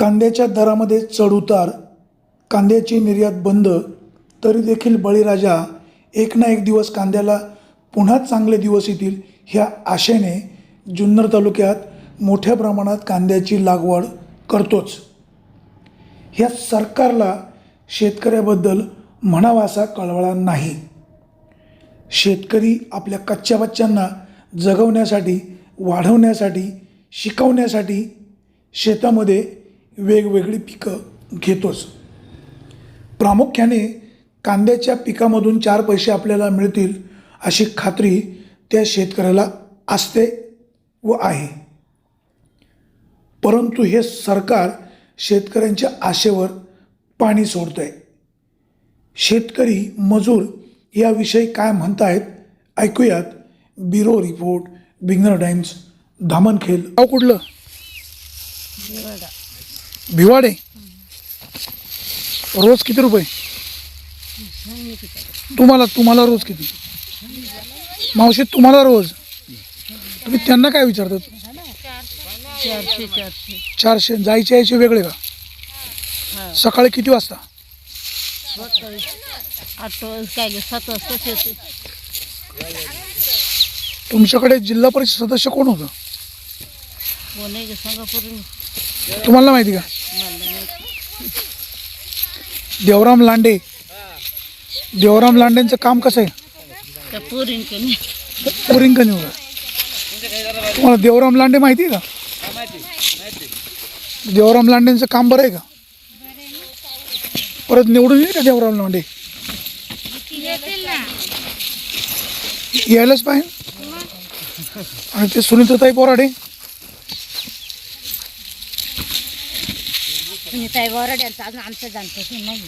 कांद्याच्या दरामध्ये चढउतार कांद्याची निर्यात बंद तरी देखील बळीराजा एक ना एक दिवस कांद्याला पुन्हा चांगले दिवस येतील ह्या आशेने जुन्नर तालुक्यात मोठ्या प्रमाणात कांद्याची लागवड करतोच. ह्या सरकारला शेतकऱ्याबद्दल म्हणावा असा कळवळा नाही. शेतकरी आपल्या कच्च्या बच्च्यांना जगवण्यासाठी वाढवण्यासाठी शिकवण्यासाठी शेतामध्ये वेगवेगळी पिकं घेतोच. प्रामुख्याने कांद्याच्या पिकामधून चार पैसे आपल्याला मिळतील अशी खात्री त्या शेतकऱ्याला असते व आहे. परंतु हे सरकार शेतकऱ्यांच्या आशेवर पाणी सोडतं आहे शेतकरी मजूर याविषयी काय म्हणतायत ऐकूयात ब्युरो रिपोर्ट बिग्नर टाइम्स धामणखेल. गाव कुठलं? भिवाडे? रोज किती रुपये? तुम्हाला तुम्हाला रोज किती? मावशी तुम्हाला रोज? तुम्ही त्यांना काय विचारतात चारशे चारशे चारशे जायचे यायचे वेगळे का? सकाळी किती वाजता? आठ काय सात वाजताच येते तुमच्याकडे जिल्हा परिषद सदस्य कोण होतं? तुम्हाला माहिती का? देवराम लांडे. देवराम लांडेंचं काम कसं आहे? निवडा तुम्हाला देवराम लांडे माहिती आहे का? देवराम लांडेंचं काम बरं आहे का? परत निवडून येईल का देवराम लांडे? यायलाच पाहिजे. आणि ते सुनीताताई बोराडे? अजून आमचं जाणतं नाही.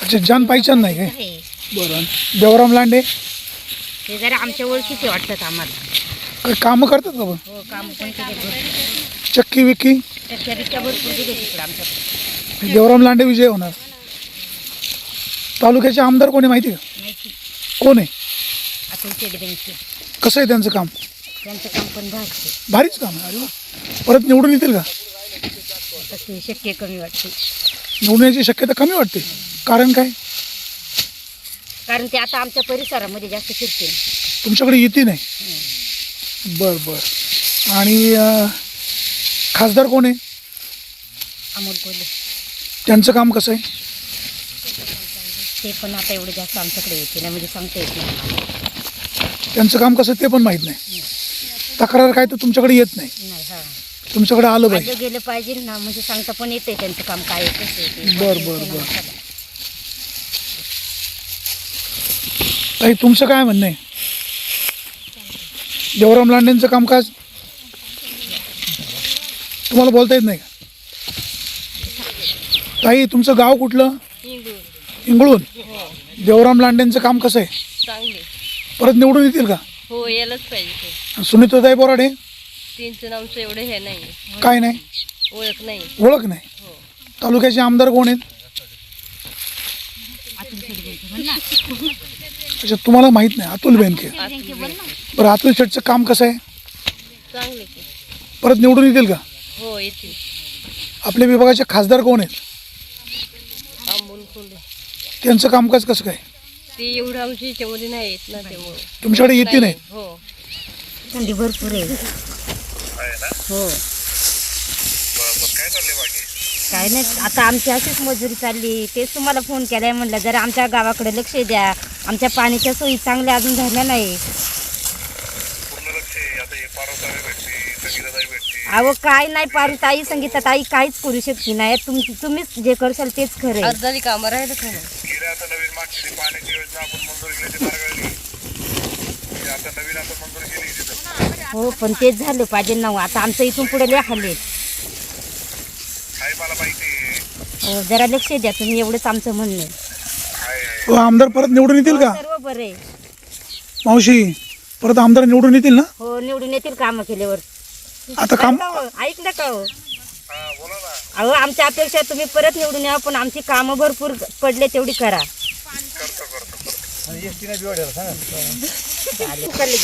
अच्छा जान पाहिजे नाही काय? बरं. देवराम लांडे? ते जरा आमच्या ओळखीचे वाटतात आम्हाला. काय कामं करतात का पण? हो काम पण केले भरपूर चक्की विक्की? त्या रिक्षा भरपूर दिले तिकडे आमच्याकडे देवराम लांडे विजय होणार. तालुक्याचे आमदार कोणी माहिती का? माहिती. कोण आहे? आता कसं आहे त्यांचं काम? त्यांचं काम पण भागते भारीच काम आहे. अरे वा. परत निवडून येतील का? तसे शक्य कमी वाटते. यायची शक्यता कमी वाटते? कारण काय? कारण ते आता आमच्या परिसरामध्ये जास्त फिरते. तुमच्याकडे येते नाही? बर बर. आणि अं, खासदार कोण आहे? अमोल कोल्हे. त्यांचं काम कसं आहे? ते पण आता एवढं जास्त आमच्याकडे येते नाही म्हणजे सांगता येत. त्यांचं काम कसं आहे ते पण माहीत नाही. तक्रार काय तर तुमच्याकडे येत नाही. नाही. तुमच्याकडे आलं पाहिजे गेलं पाहिजे ना म्हणजे सांगता पण येते त्यांचं काम काय आहे, कसं आहे ते. बर, बर, बर. ताई तुमचं काय म्हणणं आहे? देवराम लांडेंचं कामकाज तुम्हाला बोलता येत नाही का? ताई तुमचं गाव कुठलं? इंगळून देवराम लांडेंचं काम कसं आहे? चांगले परत निवडून येतील का? हो यायलाच पाहिजे सुनीताताई बोराडे? तीनचं नामचं एवढं हे नाही. काय नाही? ओळख नाही. ओळख नाही? तालुक्याचे आमदार कोण आहेत? अच्छा तुम्हाला माहीत नाही. अतुल बेनके. बरं अतुल शेटचं काम कसं आहे? चांगले परत निवडून येतील का? हो येते आपल्या विभागाचे खासदार कोण आहेत? आंबून त्यांचं कामकाज कसं काय? ते एवढं आमच्या याच्यामध्ये नाही येत ना त्यामुळे. तुमच्याकडे येते नाही? हो. थंडी भरपूर आहे. हो. काय नाही आता आमची अशीच मजुरी चालली. तेच तुम्हाला फोन केलाय म्हणलं जरा आमच्या गावाकडे लक्ष द्या. आमच्या पाण्याच्या सोयी चांगल्या अजून झाल्या नाही. अहो काय नाही पारू ताई संगीता ताई काहीच करू शकते नाही. तुम तुम्हीच जे करशाल तेच खरं आहे. अर्धाली कामं राहिलं का नाही गेल्या आता नवीन मागची पाण्याची योजना आपण मंजूर केली ती मार्गावली ती आता नवीन आता मंजूर केली तिथं हो पण तेच झालं पाहिजे ना हो. आता आमचं इथून पुढे आहे. हो जरा लक्ष द्या तुम्ही एवढंच आमचं म्हणणं हो, आमदार परत निवडून येतील का? सर्व बरं मावशी परत आमदार निवडून येतील ना? हो निवडून येतील कामं केल्यावर. आता काम बरं का हो? ऐकलं का हो? हा बोला ना. अहो आमच्या अपेक्षा तुम्ही परत निवडून या पण आमची कामं भरपूर पडले तेवढी करा. करतो करतो करतो.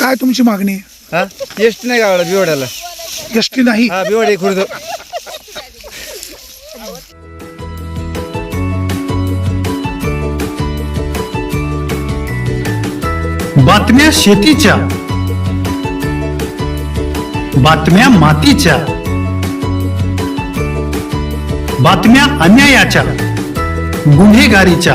काय तुमची मागणी? एस टी नाही गावाला बिवड्याला? एसटी नाही? हा बिवडे खुर्द. बातम्या शेतीच्या. बातम्या मातीच्या. बातम्या अन्यायाच्या. गुन्हेगारीच्या.